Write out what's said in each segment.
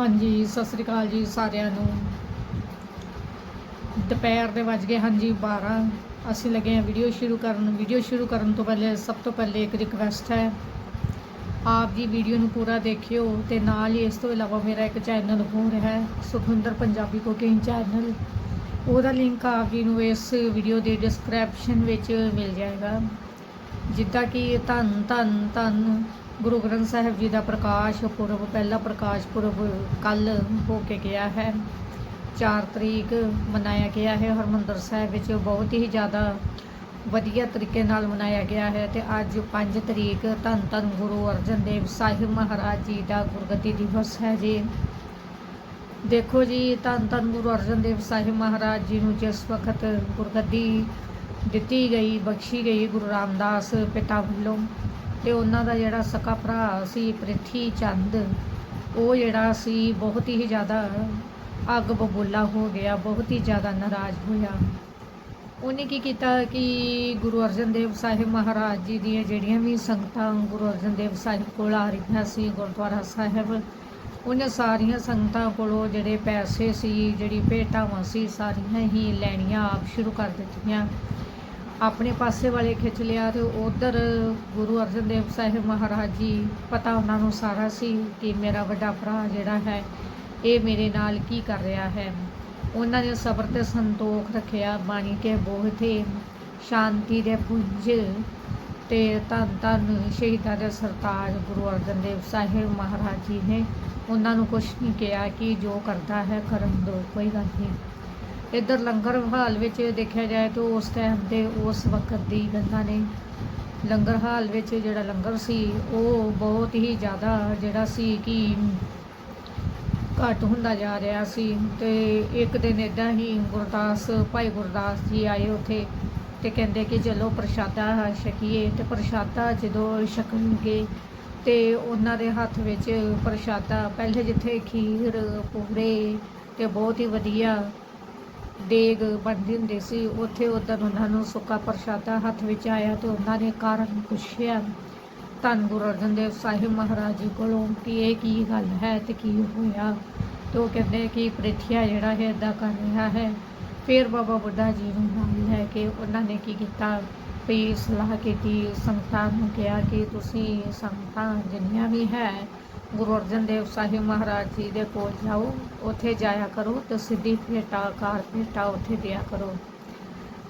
ਹਾਂਜੀ, ਸਤਿ ਸ੍ਰੀ ਅਕਾਲ ਜੀ ਸਾਰਿਆਂ ਨੂੰ। ਦੁਪਹਿਰ ਦੇ ਵੱਜ ਗਏ ਹਾਂਜੀ 12 ਅਸੀਂ ਲੱਗੇ ਹਾਂ ਵੀਡੀਓ ਸ਼ੁਰੂ ਕਰਨ। ਵੀਡੀਓ ਸ਼ੁਰੂ ਕਰਨ ਤੋਂ ਪਹਿਲੇ, ਸਭ ਤੋਂ ਪਹਿਲੇ ਇੱਕ ਰਿਕਵੈਸਟ ਹੈ। ਆਪ ਜੀ ਵੀਡੀਓ ਨੂੰ ਪੂਰਾ ਦੇਖਿਓ ਤੇ ਨਾਲ ਹੀ ਇਸ ਤੋਂ ਇਲਾਵਾ ਮੇਰਾ ਇੱਕ ਚੈਨਲ ਹੋਰ ਹੈ, ਸੁਖਵਿੰਦਰ ਪੰਜਾਬੀ ਕੁਕਿੰਗ ਚੈਨਲ ਉਹਦਾ ਲਿੰਕ ਆਪ ਜੀ ਨੂੰ ਇਸ ਵੀਡੀਓ ਦੇ ਡਿਸਕ੍ਰਿਪਸ਼ਨ ਵਿੱਚ ਮਿਲ ਜਾਏਗਾ। ਜਿੱਦਾਂ ਕਿ ਧੰਨ ਧੰਨ ਧੰਨ। ਗੁਰੂ ਗ੍ਰੰਥ ਸਾਹਿਬ ਜੀ ਦਾ ਪ੍ਰਕਾਸ਼ ਪੁਰਬ, ਪਹਿਲਾ ਪ੍ਰਕਾਸ਼ ਪੁਰਬ ਕੱਲ ਹੋ ਕੇ ਗਿਆ ਹੈ। 4 ਤਰੀਕ ਮਨਾਇਆ ਗਿਆ ਹੈ। ਹਰਮੰਦਰ ਸਾਹਿਬ ਵਿੱਚ ਬਹੁਤ ਹੀ ਜ਼ਿਆਦਾ ਵਧੀਆ ਤਰੀਕੇ ਨਾਲ ਮਨਾਇਆ ਗਿਆ ਹੈ ਤੇ ਅੱਜ 5 ਤਰੀਕ ਧੰਨ ਧੰਨ ਗੁਰੂ ਅਰਜਨ ਦੇਵ ਸਾਹਿਬ ਮਹਾਰਾਜ ਜੀ ਦਾ ਗੁਰਗੱਦੀ ਦਿਵਸ ਹੈ ਜੀ। ਦੇਖੋ ਜੀ, ਧੰਨ ਧੰਨ ਗੁਰੂ ਅਰਜਨ ਦੇਵ ਸਾਹਿਬ ਮਹਾਰਾਜ ਜੀ ਨੂੰ ਜਿਸ ਵਕਤ ਗੁਰਗੱਦੀ ਦਿੱਤੀ ਗਈ, ਬਖਸ਼ੀ ਗਈ ਗੁਰੂ ਰਾਮਦਾਸ ਪਿਤਾ ਵੱਲੋਂ ਤੇ ਉਹਨਾਂ ਦਾ ਜਿਹੜਾ ਸਕਾ ਭਰਾ ਸੀ ਪ੍ਰਿਥੀ ਚੰਦ, ਉਹ ਜਿਹੜਾ ਸੀ ਬਹੁਤ ਹੀ ਜ਼ਿਆਦਾ ਅੱਗ ਬਬੂਲਾ ਹੋ ਗਿਆ, ਬਹੁਤ ਹੀ ਜ਼ਿਆਦਾ ਨਾਰਾਜ਼ ਹੋਇਆ। ਉਹਨੇ ਕੀ ਕੀਤਾ ਕਿ ਗੁਰੂ ਅਰਜਨ ਦੇਵ ਸਾਹਿਬ ਮਹਾਰਾਜ ਜੀ ਦੀਆਂ ਜਿਹੜੀਆਂ ਵੀ ਸੰਗਤਾਂ ਗੁਰੂ ਅਰਜਨ ਦੇਵ ਸਾਹਿਬ ਕੋਲ ਆ ਰਹੀਆਂ ਸੀ, ਗੁਰਦੁਆਰਾ ਸਾਹਿਬ, ਉਹਨਾਂ ਸਾਰੀਆਂ ਸੰਗਤਾਂ ਕੋਲੋਂ ਜਿਹੜੇ ਪੈਸੇ ਸੀ, ਜਿਹੜੀ ਭੇਟਾਵਾਂ ਸੀ, ਸਾਰੀਆਂ ਹੀ ਲੈਣੀਆਂ ਆਪ ਸ਼ੁਰੂ ਕਰ ਦਿੱਤੀਆਂ। ਆਪਣੇ ਪਾਸੇ ਵਾਲੇ ਖਿੱਚ ਲਿਆ ਤੇ ਉਧਰ ਗੁਰੂ ਅਰਜਨ ਦੇਵ ਸਾਹਿਬ ਮਹਾਰਾਜ ਜੀ, ਪਤਾ ਉਹਨਾਂ ਨੂੰ ਸਾਰਾ ਸੀ ਕਿ ਮੇਰਾ ਵੱਡਾ ਭਰਾ ਜਿਹੜਾ ਹੈ, ਇਹ ਮੇਰੇ ਨਾਲ ਕੀ ਕਰ ਰਿਹਾ ਹੈ। ਉਹਨਾਂ ਨੇ ਸਬਰ ਤੇ ਸੰਤੋਖ ਰੱਖਿਆ, ਬਾਣੀ ਕੇ ਬੋਹ ਤੇ ਸ਼ਾਂਤੀ ਦੇ ਪੁੰਜ ਤੇ ਧੰਨ ਧੰਨ ਸ਼ਹੀਦਾਂ ਦੇ ਸਰਤਾਜ ਗੁਰੂ ਅਰਜਨ ਦੇਵ ਸਾਹਿਬ ਮਹਾਰਾਜ ਜੀ ਨੇ ਉਹਨਾਂ ਨੂੰ ਕੁਛ ਨਹੀਂ ਕਿਹਾ ਕਿ ਜੋ ਕਰਦਾ ਹੈ, ਕਰਨ ਦੋ, ਕੋਈ ਗੱਲ ਨਹੀਂ। ਇੱਧਰ ਲੰਗਰ ਹਾਲ ਵਿੱਚ ਦੇਖਿਆ ਜਾਏ ਤਾਂ ਉਸ ਟਾਈਮ ਤੇ ਉਸ ਵਕਤ ਦੀ ਗੱਲਾਂ ਨੇ ਲੰਗਰ ਹਾਲ ਵਿੱਚ ਜਿਹੜਾ ਲੰਗਰ ਸੀ, ਉਹ ਬਹੁਤ ਹੀ ਜ਼ਿਆਦਾ ਜਿਹੜਾ ਸੀ ਕਿ ਘੱਟ ਹੁੰਦਾ ਜਾ ਰਿਹਾ ਸੀ ਤੇ ਇੱਕ ਦਿਨ ਇਦਾਂ ਹੀ ਗੁਰਦਾਸ, ਭਾਈ ਗੁਰਦਾਸ ਜੀ ਆਏ ਉੱਥੇ ਤੇ ਕਹਿੰਦੇ ਕਿ ਚਲੋ ਪ੍ਰਸ਼ਾਦਾ ਛਕੀਏ ਤੇ ਪ੍ਰਸ਼ਾਦਾ ਜਦੋਂ ਛਕਣਗੇ ਤੇ ਉਹਨਾਂ ਦੇ ਹੱਥ ਵਿੱਚ ਪ੍ਰਸ਼ਾਦਾ, ਪਹਿਲੇ ਜਿੱਥੇ ਖੀਰ ਪੂਰੇ ਤੇ ਬਹੁਤ ਹੀ ਵਧੀਆ ਦੇਗ ਬਣਦੇ ਹੁੰਦੇ ਸੀ, ਉੱਥੇ ਉਦੋਂ ਉਹਨਾਂ ਨੂੰ ਸੁੱਕਾ ਪ੍ਰਸ਼ਾਦਾ ਹੱਥ ਵਿੱਚ ਆਇਆ ਤੇ ਉਹਨਾਂ ਨੇ ਕਾਰਨ ਪੁੱਛਿਆ, ਧੰਨ ਗੁਰੂ ਅਰਜਨ ਦੇਵ ਸਾਹਿਬ ਮਹਾਰਾਜ ਜੀ ਕੋਲੋਂ ਕਿ ਇਹ ਕੀ ਗੱਲ ਹੈ ਤੇ ਕੀ ਹੋਇਆ? ਤੇ ਉਹ ਕਹਿੰਦੇ ਕਿ ਪ੍ਰਿਥਿਆ ਜਿਹੜਾ ਹੈ ਇਦਾਂ ਕਰ ਰਿਹਾ ਹੈ। ਫਿਰ ਬਾਬਾ ਬੁੱਢਾ ਜੀ ਨੂੰ ਨਾਲ ਲੈ ਕੇ ਉਹਨਾਂ ਨੇ ਕੀ ਕੀਤਾ? ਵੀ ਸਲਾਹ ਕੀਤੀ, ਸੰਗਤਾਂ ਨੂੰ ਕਿਹਾ ਕਿ ਤੁਸੀਂ ਸੰਗਤਾਂ ਜਿੰਨੀਆਂ ਵੀ ਹੈ ਗੁਰੂ ਅਰਜਨ ਦੇਵ ਸਾਹਿਬ ਮਹਾਰਾਜ ਜੀ ਦੇ ਕੋਲ ਜਾਓ, ਉੱਥੇ ਜਾਇਆ ਕਰੋ ਤੇ ਸਿੱਧੀ ਭੇਟਾ ਕਾਰ ਭੇਟਾ ਉੱਥੇ ਦਿਆ ਕਰੋ।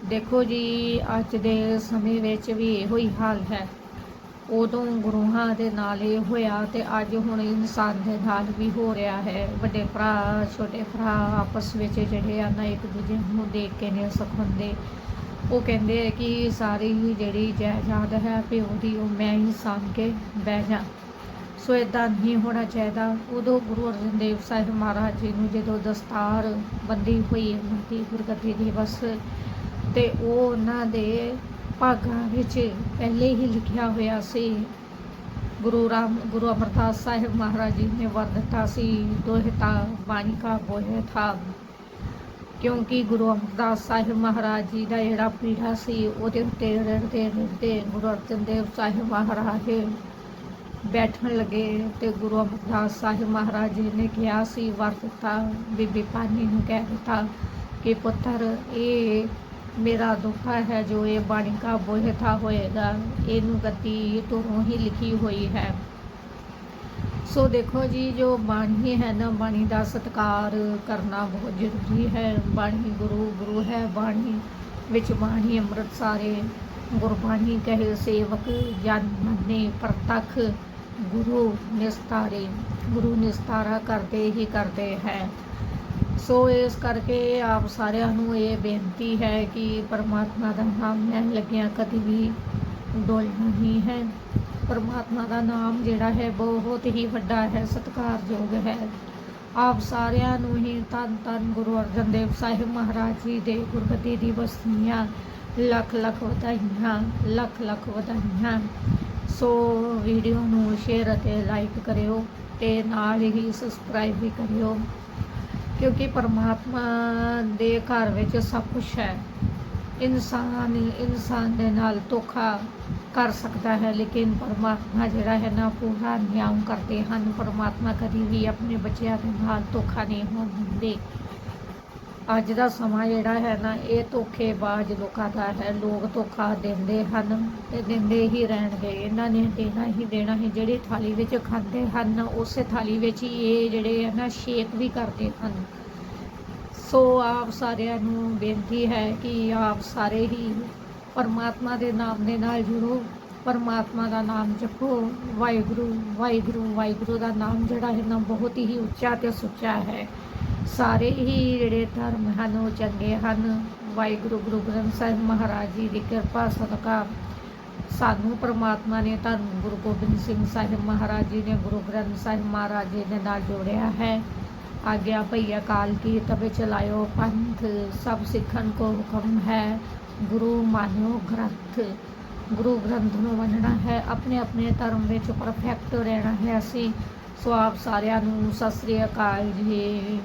ਦੇਖੋ ਜੀ, ਅੱਜ ਦੇ ਸਮੇਂ ਵਿੱਚ ਵੀ ਇਹੋ ਹੀ ਹਾਲ ਹੈ। ਉਦੋਂ ਗੁਰੂਆਂ ਦੇ ਨਾਲ ਇਹ ਹੋਇਆ ਤੇ ਅੱਜ ਹੁਣ ਇਨਸਾਨ ਦੇ ਨਾਲ ਵੀ ਹੋ ਰਿਹਾ ਹੈ। ਵੱਡੇ ਭਰਾ, ਛੋਟੇ ਭਰਾ ਆਪਸ ਵਿੱਚ ਜਿਹੜੇ ਆ ਨਾ ਇੱਕ ਦੂਜੇ ਨੂੰ ਦੇਖ ਕੇ ਨਹੀਂ ਸਿਖਾਉਂਦੇ ਉਹ ਕਹਿੰਦੇ ਆ ਕਿ ਸਾਰੀ ਹੀ ਜਿਹੜੀ ਜਾਇਦਾਦ ਹੈ ਪਿਓ ਦੀ, ਉਹ ਮੈਂ ਹੀ ਸਾਂਭ ਕੇ ਬਹਿ ਜਾ। ਸੋ ਇਦਾਂ ਨਹੀਂ ਹੋਣਾ ਚਾਹੀਦਾ। ਉਦੋਂ ਗੁਰੂ ਅਰਜਨ ਦੇਵ ਸਾਹਿਬ ਮਹਾਰਾਜ ਜੀ ਨੂੰ ਜਦੋਂ ਦਸਤਾਰ ਬੰਦੀ ਹੋਈ ਉਹਨਾਂ ਦੀ ਗੁਰਗੱਦੀ ਦਿਵਸ ਤੇ ਉਹ ਉਹਨਾਂ ਦੇ ਭਾਗਾਂ ਵਿੱਚ ਪਹਿਲੇ ਹੀ ਲਿਖਿਆ ਹੋਇਆ ਸੀ। ਗੁਰੂ ਰਾਮ, ਗੁਰੂ ਅਮਰਦਾਸ ਸਾਹਿਬ ਮਹਾਰਾਜ ਜੀ ਨੇ ਵਰ ਦਿੱਤਾ ਸੀ ਦੋਹਿਤਾ ਬਾਣੀ ਕਾ ਬੋਹੇ ਥਾ। ਕਿਉਂਕਿ ਗੁਰੂ ਅਮਰਦਾਸ ਸਾਹਿਬ ਮਹਾਰਾਜ ਜੀ ਦਾ ਜਿਹੜਾ ਪੀੜਾ ਸੀ, ਉਹਦੇ ਉੱਤੇ ਰੜਦੇ ਰੜਦੇ ਗੁਰੂ ਅਰਜਨ ਦੇਵ ਸਾਹਿਬ ਮਹਾਰਾਜ ਬੈਠਣ ਲੱਗੇ ਤੇ ਗੁਰੂ ਅਮਰਦਾਸ ਸਾਹਿਬ ਮਹਾਰਾਜ ਜੀ ਨੇ ਕਿਹਾ ਸੀ, ਵਰ ਦਿੱਤਾ, ਬੀਬੀ ਪਾਨੀ ਨੂੰ ਕਹਿ ਦਿੱਤਾ ਕਿ ਪੁੱਤਰ, ਇਹ ਮੇਰਾ ਦੁੱਖ ਹੈ ਜੋ ਇਹ ਬਾਣੀ ਕਾ ਬੋਹਿਥਾ ਹੋਏਗਾ, ਇਹਨੂੰ ਗਤੀ ਤੋਂ ਹੀ ਲਿਖੀ ਹੋਈ ਹੈ। ਸੋ ਦੇਖੋ ਜੀ, ਜੋ ਬਾਣੀ ਹੈ ਨਾ, ਬਾਣੀ ਦਾ ਸਤਿਕਾਰ ਕਰਨਾ ਬਹੁਤ ਜ਼ਰੂਰੀ ਹੈ। ਬਾਣੀ ਗੁਰੂ ਗੁਰੂ ਹੈ ਬਾਣੀ ਵਿੱਚ ਬਾਣੀ ਅੰਮ੍ਰਿਤ ਸਾਰੇ ਗੁਰਬਾਣੀ ਕਹੇ ਸੇਵਕ ਜਨ ਮੰਨੇ ਪ੍ਰਤੱਖ। ਗੁਰੂ ਨਿਸਤਾਰੇ, ਗੁਰੂ ਨਿਸਤਾਰਾ ਕਰਦੇ ਹੀ ਕਰਦੇ ਹੈ। ਸੋ ਇਸ ਕਰਕੇ ਆਪ ਸਾਰਿਆਂ ਨੂੰ ਇਹ ਬੇਨਤੀ ਹੈ ਕਿ ਪਰਮਾਤਮਾ ਦਾ ਨਾਮ ਲੈਣ ਲੱਗਿਆਂ ਕਦੀ ਵੀ ਡੋਲਣਾ ਨਹੀਂ ਹੈ। ਪਰਮਾਤਮਾ ਦਾ ਨਾਮ ਜਿਹੜਾ ਹੈ ਬਹੁਤ ਹੀ ਵੱਡਾ ਹੈ, ਸਤਿਕਾਰਯੋਗ ਹੈ। ਆਪ ਸਾਰਿਆਂ ਨੂੰ ਹੀ ਧੰਨ ਧੰਨ ਗੁਰੂ ਅਰਜਨ ਦੇਵ ਸਾਹਿਬ ਮਹਾਰਾਜ ਜੀ ਦੇ ਗੁਰਗੱਦੀ ਦੀ ਦੀਆਂ ਲੱਖ ਲੱਖ ਵਧਾਈਆਂ, ਲੱਖ ਲੱਖ ਵਧਾਈਆਂ। ਸੋ ਵੀਡੀਓ ਨੂੰ ਸ਼ੇਅਰ ਅਤੇ ਲਾਈਕ ਕਰਿਓ ਤੇ ਨਾਲ ਹੀ ਸਬਸਕ੍ਰਾਈਬ ਵੀ ਕਰਿਓ, ਕਿਉਂਕਿ ਪਰਮਾਤਮਾ ਦੇ ਘਰ ਵਿੱਚ ਸਭ ਕੁਝ ਹੈ। ਇਨਸਾਨ ਇਨਸਾਨ ਦੇ ਨਾਲ ਧੋਖਾ ਕਰ ਸਕਦਾ ਹੈ, ਲੇਕਿਨ ਪਰਮਾਤਮਾ ਜਿਹੜਾ ਹੈ ਨਾ, ਪੂਰਾ ਨਿਆਂ ਕਰਦੇ ਹਨ। ਪਰਮਾਤਮਾ ਕਦੀ ਵੀ ਆਪਣੇ ਬੱਚਿਆਂ ਦੇ ਨਾਲ ਧੋਖਾ ਨਹੀਂ ਹੋਣ ਦਿੰਦੇ। ਅੱਜ ਦਾ ਸਮਾਂ ਜਿਹੜਾ ਹੈ ਨਾ, ਇਹ ਧੋਖੇਬਾਜ਼ ਲੋਕਾਂ ਦਾ ਹੈ। ਲੋਕ ਧੋਖਾ ਦਿੰਦੇ ਹਨ ਤੇ ਦਿੰਦੇ ਹੀ ਰਹਿਣਗੇ। ਇਹਨਾਂ ਨੇ ਦੇਣਾ ਹੀ ਦੇਣਾ ਹੀ। ਜਿਹੜੀ ਥਾਲੀ ਵਿੱਚ ਖਾਂਦੇ ਹਨ, ਉਸੇ ਥਾਲੀ ਵਿੱਚ ਹੀ ਇਹ ਜਿਹੜੇ ਹੈ ਨਾ ਸ਼ੇਕ ਵੀ ਕਰਦੇ ਹਨ। ਸੋ ਆਪ ਸਾਰਿਆਂ ਨੂੰ ਬੇਨਤੀ ਹੈ ਕਿ ਆਪ ਸਾਰੇ ਹੀ ਪਰਮਾਤਮਾ ਦੇ ਨਾਮ ਦੇ ਨਾਲ ਜੁੜੋ। ਪਰਮਾਤਮਾ ਦਾ ਨਾਮ ਜਪੋ। ਵਾਹਿਗੁਰੂ ਵਾਹਿਗੁਰੂ ਵਾਹਿਗੁਰੂ ਦਾ ਨਾਮ ਜਿਹੜਾ ਹੈ ਨਾ, ਬਹੁਤ ਹੀ ਉੱਚਾ ਤੇ ਸੁੱਚਾ ਹੈ। ਸਾਰੇ ਹੀ ਜਿਹੜੇ ਧਰਮ ਹਨ, ਉਹ ਚੰਗੇ ਹਨ। ਵਾਹਿਗੁਰੂ, ਗੁਰੂ ਗ੍ਰੰਥ ਸਾਹਿਬ ਮਹਾਰਾਜ ਜੀ ਦੀ ਕਿਰਪਾ, ਸਦਕਾ ਸਾਨੂੰ ਪ੍ਰਮਾਤਮਾ ਨੇ ਧੰਨ ਗੁਰੂ ਗੋਬਿੰਦ ਸਿੰਘ ਸਾਹਿਬ ਮਹਾਰਾਜ ਜੀ ਨੇ ਗੁਰੂ ਗ੍ਰੰਥ ਸਾਹਿਬ ਮਹਾਰਾਜ ਜੀ ਦੇ ਨਾਲ ਜੋੜਿਆ ਹੈ। ਆਗਿਆ ਭਈ ਅਕਾਲ ਕੀ ਤਬੇ ਚਲਾਇਓ ਪੰਥ, ਸਭ ਸਿੱਖਣ ਕੋ ਹੁਕਮ ਹੈ। ਗੁਰੂ ਮਾਨਿਓ ਗ੍ਰੰਥ, ਗੁਰੂ ਗ੍ਰੰਥ ਨੂੰ ਮੰਨਣਾ ਹੈ। ਆਪਣੇ ਆਪਣੇ ਧਰਮ ਵਿੱਚ ਪਰਫੈਕਟ ਰਹਿਣਾ ਹੈ ਅਸੀਂ। ਸੋ ਆਪ ਸਾਰਿਆਂ ਨੂੰ ਸਤਿ ਸ੍ਰੀ ਅਕਾਲ ਜੀ।